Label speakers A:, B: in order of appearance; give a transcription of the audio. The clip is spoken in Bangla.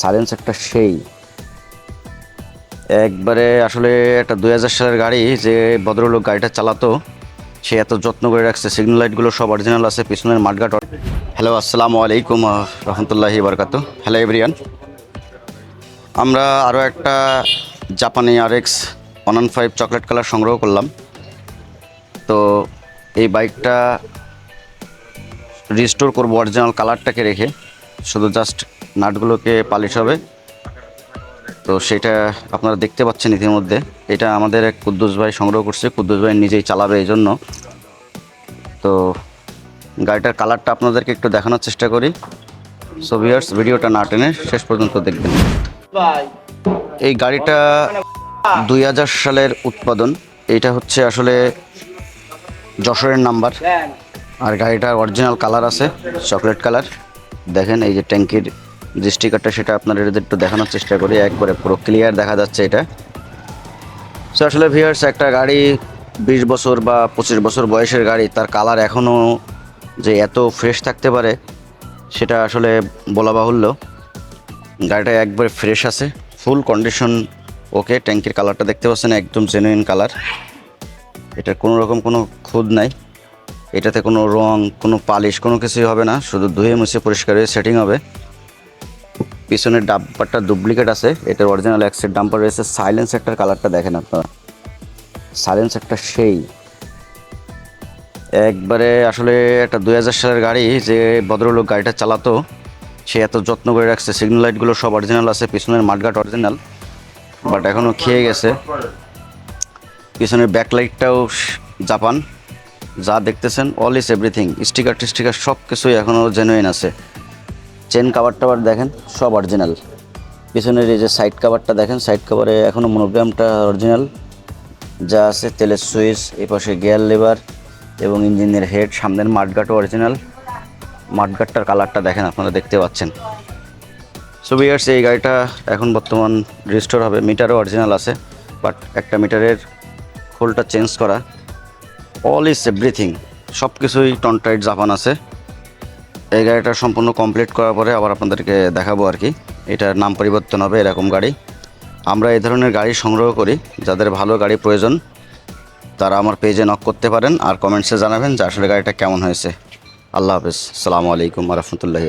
A: সাইলেন্স একটা সেই। একবারে আসলে একটা দুই হাজার সালের গাড়ি যে ভদ্রলোক গাড়িটা চালাতো, সে এত যত্ন করে রাখছে সিগন্যাল লাইটগুলো সব অরিজিনাল আছে, পিছনের মাঠঘাট হ্যালো আসসালামু আলাইকুম রহমতুল্লাহি বারকাতু। হ্যালো এভরিয়ান আমরা আরও একটা জাপানি আর X one five chocolate colour সংগ্রহ করলাম। তো এই বাইকটা রিস্টোর করব অরিজিনাল কালারটাকে রেখে, শুধু জাস্ট নাটগুলোকে পালিশ হবে। তো সেটা আপনারা দেখতে পাচ্ছেন ইতিমধ্যে। এটা আমাদের এক কুদ্দুস ভাই সংগ্রহ করছে। কুদ্দুস ভাই নিজেই চালাবে এই জন্য তো গাড়িটার কালারটা আপনাদেরকে একটু দেখানোর চেষ্টা করি। সো ভিউয়ার্স ভিডিওটা না টেনে শেষ পর্যন্ত দেখবেন। এই গাড়িটা দুই হাজার সালের উৎপাদন। এইটা হচ্ছে আসলে যশোরের নাম্বার। আর গাড়িটার অরিজিনাল কালার আছে চকলেট কালার দেখেন এই যে ট্যাঙ্কির যে স্টিকারটা সেটা আপনাদের একটু দেখানোর চেষ্টা করি, একবারে পুরো ক্লিয়ার দেখা যাচ্ছে এটা। সো আসলে ভিউয়ার্স একটা গাড়ি বিশ বছর বা পঁচিশ বছর বয়সের গাড়ি, তার কালার এখনও যে এত ফ্রেশ থাকতে পারে, সেটা আসলে বলা বাহুল্য। গাড়িটা একবারে ফ্রেশ আছে ফুল কন্ডিশন ওকে ট্যাঙ্কির কালারটা দেখতে পাচ্ছেন, একদম জেনুইন কালার এটার কোনো রকম কোনো খুদ নাই। এটাতে কোনো রং, কোনো পালিশ, কোনো কিছুই হবে না, শুধু ধুয়ে মুছে পরিষ্কার হয়ে সেটিং হবে। পিছনের ডাম্পারটা ডুপ্লিকেট আছে। এটার অরিজিনাল এক্সের ডাম্পার রয়েছে। সাইলেন্স একটা কালারটা দেখেন আপনারা। সাইলেন্স একটা সেই। একবারে আসলে একটা দুই হাজার সালের গাড়ি, যে ভদ্রলোক গাড়িটা চালাতো, সে এত যত্ন করে রাখছে। সিগন্যাল লাইটগুলো সব অরিজিনাল আছে, পিছনের মাঠঘাট অরিজিনাল বাট এখনও খেয়ে গেছে। পিছনের ব্যাকলাইটটাও জাপান। যা দেখতেছেন অল ইজ এভরিথিং স্টিকার টিস্টিকার সব কিছুই এখনও জেনুইন আছে। চেন কাভার টাভার দেখেন, সব অরিজিনাল পিছনের এই যে সাইড কাভারটা দেখেন সাইড কাভারে এখনও মনোগ্রামটা অরিজিনাল যা আছে তেলের সুইচ, এই পাশে গিয়ার লেবার এবং ইঞ্জিনের হেড সামনের মাঠগাটও অরিজিনাল মাঠগাটটার কালারটা দেখেন, আপনারা দেখতে পাচ্ছেন। সো বিয়ার্স এই গাড়িটা এখন বর্তমান রিস্টোর হবে। মিটারও অরিজিনাল আছে বাট একটা মিটারের খোলটা চেঞ্জ করা। অল ইজ এভরিথিং সব কিছুই টনটাইট জাপান আছে। এই গাড়িটা সম্পূর্ণ কমপ্লিট করার পরে আবার আপনাদেরকে দেখাবো আর কি। এটার নাম পরিবর্তন হবে এরকম গাড়ি। আমরা এই ধরনের গাড়ি সংগ্রহ করি, যাদের ভালো গাড়ি প্রয়োজন, তারা আমার পেজে নক করতে পারেন আর কমেন্টসে জানাবেন যে আসলে গাড়িটা কেমন হয়েছে। আল্লাহ হাফেজ। সালামু আলাইকুম রহমতুল্লাহি